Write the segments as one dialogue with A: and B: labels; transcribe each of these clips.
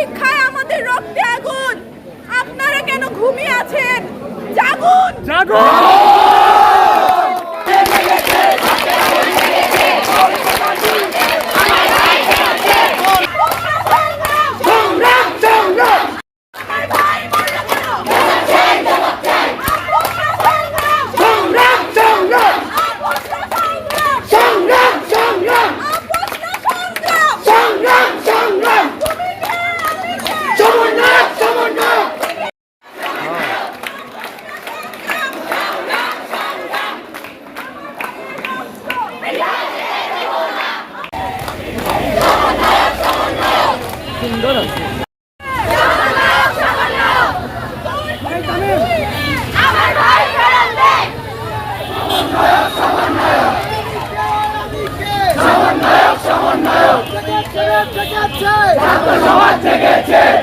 A: শিক্ষায় আমাদের রক্তে আগুন। আপনারা কেন ঘুমিয়ে আছেন? জাগুন!
B: জাগো সুন্দর আছে।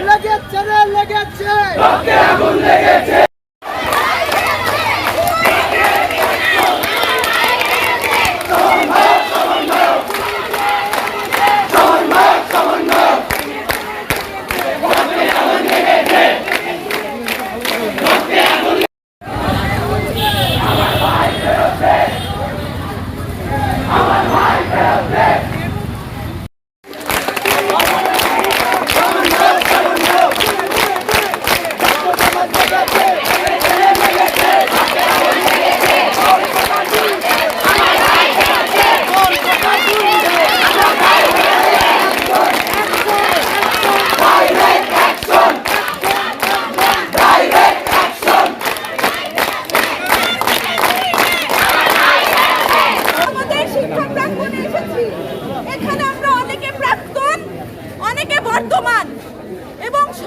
C: লেগেছে লেগেছে।
B: লেগেছে।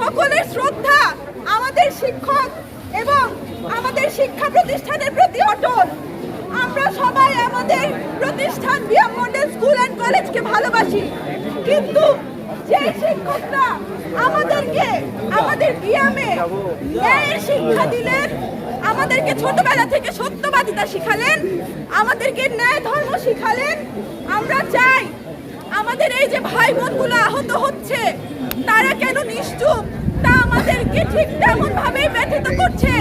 A: সকলের শ্রদ্ধা, আমাদের শিক্ষক এবং আমাদের শিক্ষা প্রতিষ্ঠানের প্রতি অটল। আমরা সবাই আমাদের প্রতিষ্ঠান বিয়াম মডেল স্কুল অ্যান্ড কলেজকে ভালোবাসি। কিন্তু যে শিক্ষকরা আমাদেরকে, আমাদের বিয়ামে ন্যায়ের শিক্ষা দিলেন, আমাদেরকে ছোটবেলা থেকে সত্যবাদিতা শিখালেন, আমাদেরকে ন্যায় ধর্ম শিখালেন, আমরা চাই আমাদের এই যে ভাই বোনগুলো আহত হচ্ছে, তারা নিশ্চুপ। তা আমাদেরকে ঠিক তেমন ভাবেই ব্যথিত করছে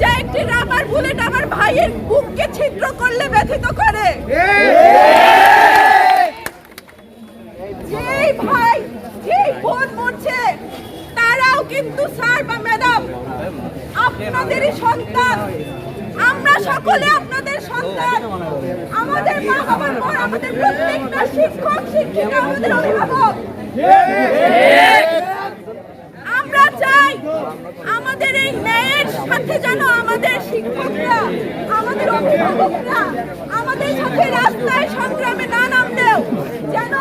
A: যা একটি রাবার বুলেট আমার ভাইয়ের বুককে ছিদ্র করলে ব্যথিত করে। যেই ভাই, যেই বোন মরছে, তারাও কিন্তু স্যার বা ম্যাডাম আপনাদেরই সন্তান। আমরা সকলে আপনাদের সন্তান। আমাদের মা বাবার পর আমাদের প্রত্যেকটা শিক্ষক, শিক্ষিকা, আমাদের অভিভাবক। আমাদের এই ন্যায়ের সাথে যেন আমাদের শিক্ষকরা আমাদের অভিভাবকরা আমাদের সাথে রাস্তায় সংগ্রামে না নামলেও যেন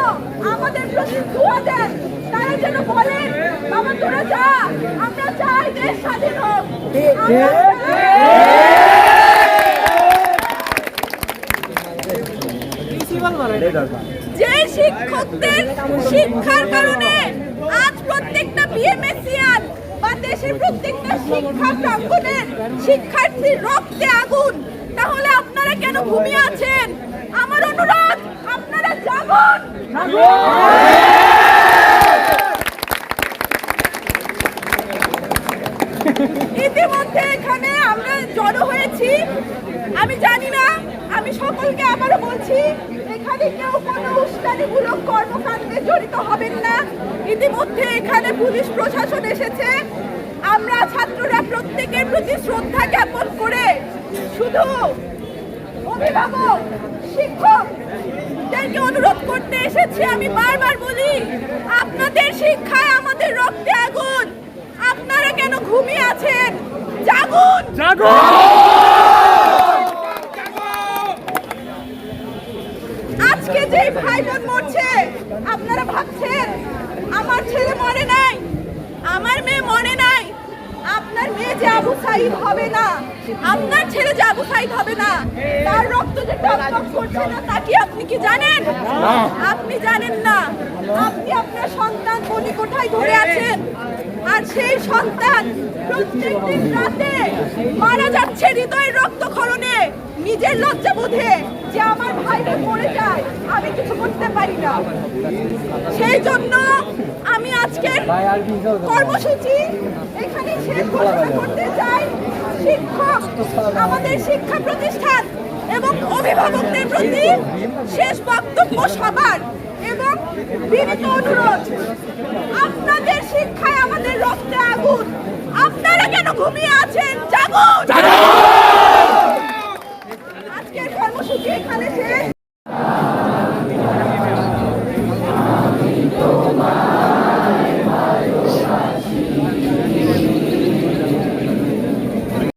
A: আমাদের প্রতি দোয়া দেন। তারা যেন বলেন বাবা তোরা যা আমরা চাই দেশ স্বাধীন হোক। যে শিক্ষকদের শিক্ষার কারণে বা প্রত্যেকটা শিক্ষা প্রাঙ্গণের শিক্ষার্থীর রক্তে আগুন। তাহলে আপনারা কেন ঘুমিয়ে আছেন? আমার অনুরোধ, আপনারা জাগুন। ইতিমধ্যে এখানে আমরা জড়ো হয়েছি। আমি জানি না, আমি সকলকে আবারও বলছি, এখানে কেউ কোনো উস্কানিমূলক কর্মকাণ্ডে জড়িত হবেন না। ইতিমধ্যে এখানে পুলিশ প্রশাসন এসেছে। আমরা ছাত্ররা প্রত্যেকের প্রতি শ্রদ্ধা জ্ঞাপন করে শুধু অভিভাবক, শিক্ষক অনুরোধ করতে এসেছি। আমি বারবার বলি, আপনাদের শিক্ষায় আমাদের রক্তে আগুন। আপনারা কেন ঘুমিয়ে আছেন? জাগুন!
B: জাগো
A: আজকে যে ভাই বোন মরছে আপনারা ভাবছেন আমার ছেলে মরে নাই আমার মেয়ে মরে নাই আপনার মেয়ে যে আবু সাইদ হবে না আপনার ছেলে যে আবু সাইদ হবে না তার রক্ত যে টকটক করছে না তা কি আপনি কি জানেন? আপনি জানেন না। আপনি আপনার সন্তান কোনি কোঠায় ধরে আছেন? আর সেই সন্তান প্রত্যেকদিন রাতে মারা যাচ্ছে হৃদয়ের রক্তক্ষরণে। নিজের লজ্জা বোধে যে আমার ভাইকে মরে যায়, আমি কিছু করতে পারি না। সেই জন্য আমি আজকের কর্মসূচি এখানে শেষ ঘোষণা করতে চাই। শিক্ষক, আমাদের শিক্ষা প্রতিষ্ঠান এবং অভিভাবকদের প্রতি শেষ বক্তব্য সবার এবং বিনীত অনুরোধ। আপনাদের শিক্ষায় আমাদের রক্তে আগুন। আপনারা কেন ঘুমিয়ে আছেন? জাগুন!